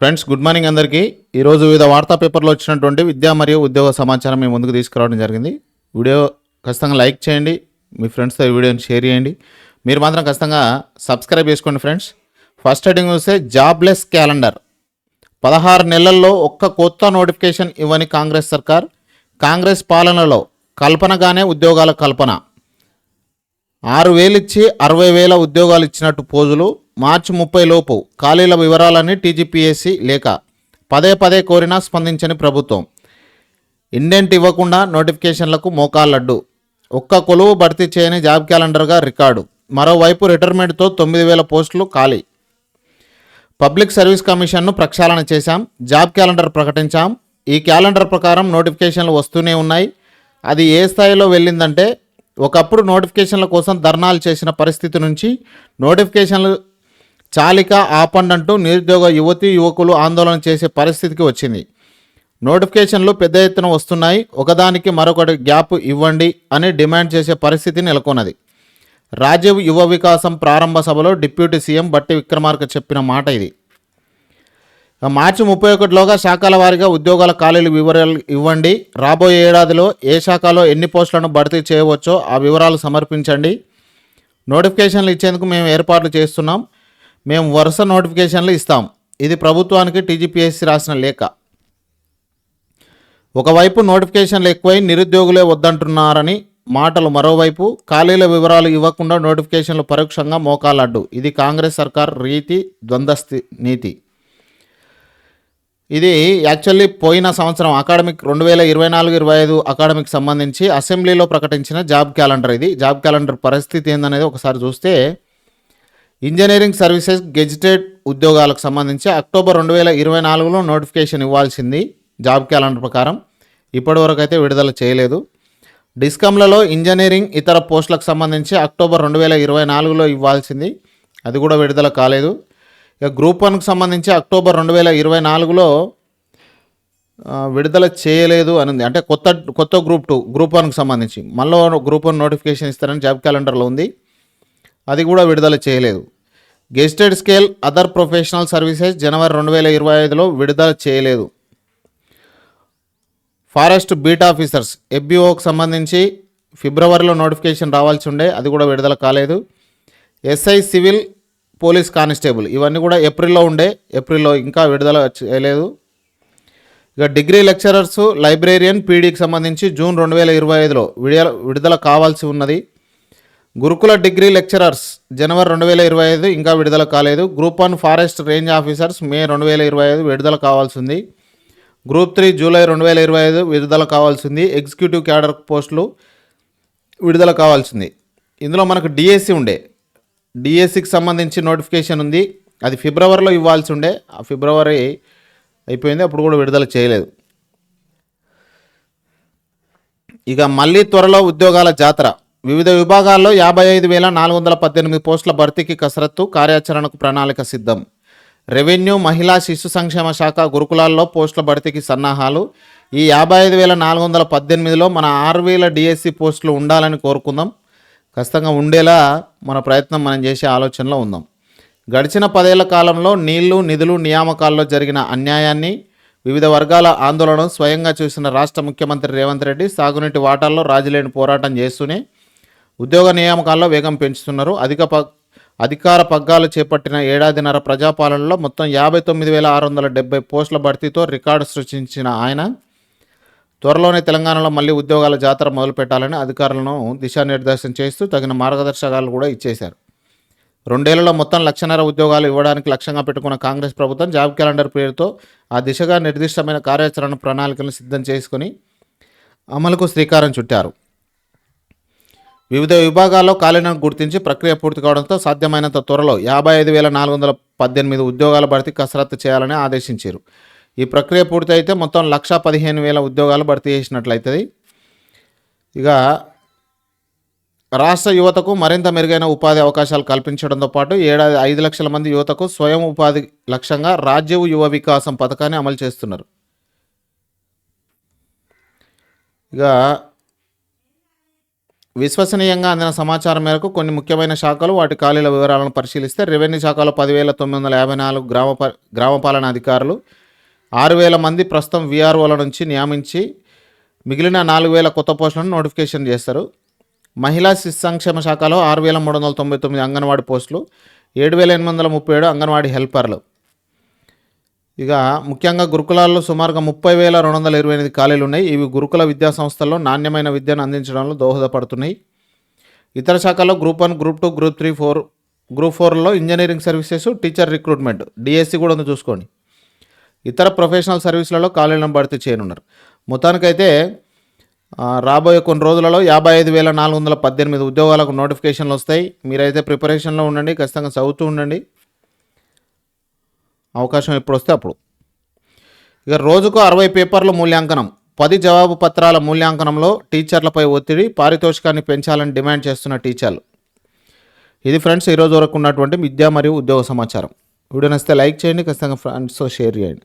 Friends good morning అందరికీ. ఈరోజు వివిధ వార్తా పేపర్లో వచ్చినటువంటి విద్యా మరియు ఉద్యోగ సమాచారం మీ ముందుకు తీసుకురావడం జరిగింది. వీడియో ఖచ్చితంగా లైక్ చేయండి. మీ ఫ్రెండ్స్తో ఈ వీడియోని షేర్ చేయండి. మీరు మాత్రం ఖచ్చితంగా సబ్స్క్రైబ్ చేసుకోండి ఫ్రెండ్స్. ఫస్ట్ హెడింగ్ చూస్తే జాబ్లెస్ క్యాలెండర్. పదహారు నెలల్లో ఒక్క కొత్త నోటిఫికేషన్ ఇవ్వని కాంగ్రెస్ సర్కార్. కాంగ్రెస్ పాలనలో కల్పనగానే ఉద్యోగాల కల్పన. ఆరు వేలు ఇచ్చి అరవై వేల ఉద్యోగాలు ఇచ్చినట్టు పోజులు. మార్చి ముప్పై లోపు ఖాళీల వివరాలని టీజీపీఎస్సీ లేక పదే పదే కోరినా స్పందించని ప్రభుత్వం. ఇండెంట్ ఇవ్వకుండా నోటిఫికేషన్లకు మోకాళ్ళడ్డు ఒక్క కొలువు భర్తీ చేయని జాబ్ క్యాలెండర్గా రికార్డు. మరోవైపు రిటైర్మెంట్తో తొమ్మిది వేల పోస్టులు ఖాళీ. పబ్లిక్ సర్వీస్ కమిషన్ను ప్రక్షాళన చేశాం. జాబ్ క్యాలెండర్ ప్రకటించాం. ఈ క్యాలెండర్ ప్రకారం నోటిఫికేషన్లు వస్తూనే ఉన్నాయి. అది ఏ స్థాయిలో వెళ్ళిందంటే ఒకప్పుడు నోటిఫికేషన్ల కోసం ధర్నాలు చేసిన పరిస్థితి నుంచి నోటిఫికేషన్లు చాలిక ఆపండంటూ నిరుద్యోగ యువతి యువకులు ఆందోళన చేసే పరిస్థితికి వచ్చింది. నోటిఫికేషన్లు పెద్ద ఎత్తున వస్తున్నాయి. ఒకదానికి మరొకటి గ్యాప్ ఇవ్వండి అని డిమాండ్ చేసే పరిస్థితి నెలకొన్నది. రాజీవ్ యువ వికాసం ప్రారంభ సభలో డిప్యూటీ సీఎం బట్టి విక్రమార్క చెప్పిన మాట ఇది. మార్చి ముప్పై ఒకటిలోగా శాఖల వారీగా ఉద్యోగాల ఖాళీలు వివరాలు ఇవ్వండి. రాబోయే ఏడాదిలో ఏ శాఖలో ఎన్ని పోస్టులను భర్తీ చేయవచ్చో ఆ వివరాలు సమర్పించండి. నోటిఫికేషన్లు ఇచ్చేందుకు మేము ఏర్పాట్లు చేస్తున్నాం. మేము వరుస నోటిఫికేషన్లు ఇస్తాం. ఇది ప్రభుత్వానికి టీజీపీఎస్సీ రాసిన లేఖ. ఒకవైపు నోటిఫికేషన్లు ఎక్కువై నిరుద్యోగులే వద్దంటున్నారని మాటలు మరోవైపు ఖాళీల వివరాలు ఇవ్వకుండా నోటిఫికేషన్లు పరోక్షంగా మోకాలడ్డు ఇది కాంగ్రెస్ సర్కార్ రీతి ద్వంద్వస్థి నీతి. ఇది యాక్చువల్లీ పోయిన సంవత్సరం అకాడమిక్ రెండు వేల ఇరవై నాలుగు ఇరవై ఐదు అకాడమిక్ సంబంధించి అసెంబ్లీలో ప్రకటించిన జాబ్ క్యాలెండర్ ఇది. జాబ్ క్యాలెండర్ పరిస్థితి ఏందనేది ఒకసారి చూస్తే ఇంజనీరింగ్ సర్వీసెస్ గెజిటెడ్ ఉద్యోగాలకు సంబంధించి అక్టోబర్ రెండు వేల ఇరవై నాలుగులో నోటిఫికేషన్ ఇవ్వాల్సింది జాబ్ క్యాలెండర్ ప్రకారం. ఇప్పటివరకు అయితే విడుదల చేయలేదు. డిస్కమ్లలో ఇంజనీరింగ్ ఇతర పోస్టులకు సంబంధించి అక్టోబర్ రెండు వేల ఇరవై నాలుగులో ఇవ్వాల్సింది. అది కూడా విడుదల కాలేదు. ఇక గ్రూప్ వన్కు సంబంధించి అక్టోబర్ రెండు వేల ఇరవై నాలుగులో విడుదల చేయలేదు అనింది. అంటే కొత్త కొత్త గ్రూప్ టూ గ్రూప్ వన్కి సంబంధించి. మళ్ళీ గ్రూప్ వన్ నోటిఫికేషన్ ఇస్తారని జాబ్ క్యాలెండర్లో ఉంది. అది కూడా విడుదల చేయలేదు. Gazetted scale other professional services జనవరి రెండు వేల ఇరవై ఐదులో విడుదల చేయలేదు. ఫారెస్ట్ బీట్ ఆఫీసర్స్ ఎఫ్బిఓకి సంబంధించి ఫిబ్రవరిలో నోటిఫికేషన్ రావాల్సి ఉండే అది కూడా విడుదల కాలేదు. ఎస్ఐ సివిల్ పోలీస్ కానిస్టేబుల్ ఇవన్నీ కూడా ఏప్రిల్లో ఉండే ఏప్రిల్లో ఇంకా విడుదల చేయలేదు. ఇక డిగ్రీ లెక్చరర్స్ లైబ్రేరియన్ పీడీకి సంబంధించి జూన్ రెండు వేల ఇరవై ఐదులో విడుదల విడుదల కావాల్సి ఉన్నది. గురుకుల డిగ్రీ లెక్చరర్స్ జనవరి రెండు వేల ఇరవై ఐదు ఇంకా విడుదల కాలేదు. Group one forest range officers May రెండు వేల ఇరవై ఐదు విడుదల కావాల్సింది. గ్రూప్ త్రీ జూలై రెండు వేల ఇరవై ఐదు విడుదల కావాల్సింది. ఎగ్జిక్యూటివ్ క్యాడర్ పోస్టులు విడుదల కావాల్సింది. ఇందులో మనకు డిఎస్సి ఉండే. డిఎస్సికి సంబంధించి నోటిఫికేషన్ ఉంది. అది ఫిబ్రవరిలో ఇవ్వాల్సి ఉండే. ఆ ఫిబ్రవరి అయిపోయింది. అప్పుడు కూడా విడుదల చేయలేదు. ఇక మళ్ళీ త్వరలో ఉద్యోగాల జాతర. వివిధ విభాగాల్లో యాభై ఐదు వేల నాలుగు వందల పద్దెనిమిది పోస్టుల భర్తీకి కసరత్తు కార్యాచరణకు ప్రణాళిక సిద్ధం. రెవెన్యూ మహిళా శిశు సంక్షేమ శాఖ గురుకులాల్లో పోస్టుల భర్తీకి సన్నాహాలు. ఈ యాభై ఐదు వేల నాలుగు వందల పద్దెనిమిదిలో మన ఆరు వేల డిఎస్సి పోస్టులు ఉండాలని కోరుకుందాం. ఖచ్చితంగా ఉండేలా మన ప్రయత్నం మనం చేసే ఆలోచనలో ఉందాం. గడిచిన పదేళ్ళ కాలంలో నీళ్ళు నిధులు నియామకాల్లో జరిగిన అన్యాయాన్ని వివిధ వర్గాల ఆందోళనను స్వయంగా చూసిన రాష్ట్ర ముఖ్యమంత్రి రేవంత్ రెడ్డి సాగునీటి వాటాల్లో రాజులేని పోరాటం చేస్తూనే ఉద్యోగ నియామకాల్లో వేగం పెంచుతున్నారు. అధిక ప అధికార పగ్గాలు చేపట్టిన ఏడాదిన్నర ప్రజాపాలనలో మొత్తం యాభై తొమ్మిది వేల ఆరు వందల డెబ్బై పోస్టుల భర్తీతో రికార్డు సృష్టించిన ఆయన త్వరలోనే తెలంగాణలో మళ్ళీ ఉద్యోగాల జాతర మొదలుపెట్టాలని అధికారులను దిశానిర్దేశం చేస్తూ తగిన మార్గదర్శకాలు కూడా ఇచ్చేశారు. రెండేళ్ళలో మొత్తం లక్షన్నర ఉద్యోగాలు ఇవ్వడానికి లక్ష్యంగా పెట్టుకున్న కాంగ్రెస్ ప్రభుత్వం జాబ్ క్యాలెండర్ పేరుతో ఆ దిశగా నిర్దిష్టమైన కార్యాచరణ ప్రణాళికలను సిద్ధం చేసుకుని అమలుకు శ్రీకారం చుట్టారు. వివిధ విభాగాల్లో ఖాళీలను గుర్తించి ప్రక్రియ పూర్తి కావడంతో సాధ్యమైనంత త్వరలో యాభై ఐదు వేల నాలుగు వందల పద్దెనిమిది ఉద్యోగాల భర్తీ కసరత్తు చేయాలని ఆదేశించారు. ఈ ప్రక్రియ పూర్తయితే మొత్తం లక్ష పదిహేను వేల ఉద్యోగాలు భర్తీ చేసినట్లయితుంది. ఇక రాష్ట్ర యువతకు మరింత మెరుగైన ఉపాధి అవకాశాలు కల్పించడంతో పాటు ఏడాది ఐదు లక్షల మంది యువతకు స్వయం ఉపాధి లక్ష్యంగా రాజ్యవు యువ వికాసం పథకాన్ని అమలు చేస్తున్నారు. ఇక విశ్వసనీయంగా అందిన సమాచారం మేరకు కొన్ని ముఖ్యమైన శాఖలు వాటి ఖాళీల వివరాలను పరిశీలిస్తే రెవెన్యూ శాఖలో పదివేల తొమ్మిది వందల యాభై నాలుగు గ్రామ గ్రామపాలన అధికారులు ఆరు వేల మంది ప్రస్తుతం విఆర్ఓల నుంచి నియమించి మిగిలిన నాలుగు వేల కొత్త పోస్టులను నోటిఫికేషన్ చేస్తారు. మహిళా శిశు సంక్షేమ శాఖలో ఆరు వేల మూడు వందల తొంభై తొమ్మిది అంగన్వాడీ పోస్టులు ఏడు వేల ఎనిమిది వందల ముప్పై ఏడు అంగన్వాడీ హెల్పర్లు. ఇక ముఖ్యంగా గురుకులాల్లో సుమారుగా ముప్పై వేల రెండు వందల ఇరవై ఎనిమిది ఖాళీలు ఉన్నాయి. ఇవి గురుకుల విద్యా సంస్థల్లో నాణ్యమైన విద్యను అందించడంలో దోహదపడుతున్నాయి. ఇతర శాఖల్లో group one group two group three four group ఫోర్లో engineering services teacher recruitment DSC కూడా ఉంది చూసుకోండి. ఇతర ప్రొఫెషనల్ సర్వీసులలో ఖాళీలను భర్తీ చేయనున్నారు. మొత్తానికైతే రాబోయే కొన్ని రోజులలో యాభై ఐదు వేల నాలుగు వందల పద్దెనిమిది ఉద్యోగాలకు నోటిఫికేషన్లు వస్తాయి. మీరైతే ప్రిపరేషన్లో ఉండండి ఖచ్చితంగా చదువుతూ ఉండండి. అవకాశం ఎప్పుడు వస్తే అప్పుడు. ఇక రోజుకు అరవై పేపర్ల మూల్యాంకనం. పది జవాబు పత్రాల మూల్యాంకనంలో టీచర్లపై ఒత్తిడి పారితోషికాన్ని పెంచాలని డిమాండ్ చేస్తున్న టీచర్లు. ఇది ఫ్రెండ్స్ ఈరోజు వరకు ఉన్నటువంటి విద్యా మరియు ఉద్యోగ సమాచారం. వీడియో నచ్చితే లైక్ చేయండి ఖచ్చితంగా ఫ్రెండ్స్తో షేర్ చేయండి.